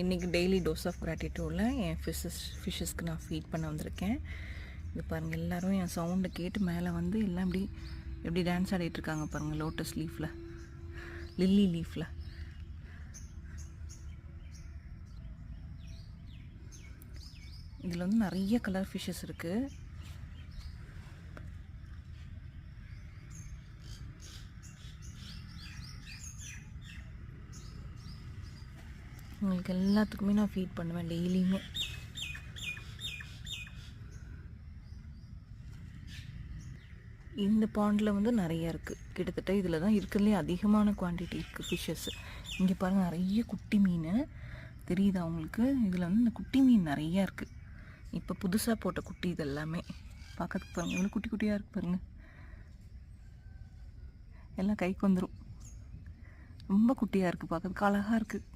இன்றைக்கி daily dose of கிராட்டிடியூடில் என் ஃபிஷஸ் ஃபிஷ்ஷஸ்க்கு நான் ஃபீட் பண்ண வந்திருக்கேன். இது பாருங்கள் எல்லாரும் என் சவுண்டை கேட்டு மேலே வந்து எல்லாம் இப்படி எப்படி டான்ஸ் ஆடிட்டுருக்காங்க பாருங்கள் லோட்டஸ் லீஃபில் லில்லி லீஃபில் இதில் வந்து நிறைய கலர் ஃபிஷ்ஷஸ் இருக்குது உங்களுக்கு எல்லாத்துக்குமே நான் ஃபீட் பண்ணுவேன் டெய்லியுமே இந்த பாண்டில் வந்து நிறைய இருக்குது கிட்டத்தட்ட இதில் தான் இருக்கிறதுலே அதிகமான குவான்டிட்டி இருக்குது ஃபிஷ்ஷஸ் இங்கே பாருங்கள் நிறைய குட்டி மீன். தெரியுதா அவங்களுக்கு இதில் வந்து இந்த குட்டி மீன் நிறையா இருக்குது இப்போ புதுசாக போட்ட குட்டி இது எல்லாமே. பார்க்கறதுக்கு பாருங்கள் எவ்வளோ குட்டி குட்டியாக இருக்கு பாருங்கள் எல்லாம் கைக்கு வந்துடும் ரொம்ப குட்டியாக இருக்குது பார்க்கறதுக்கு அழகாக இருக்குது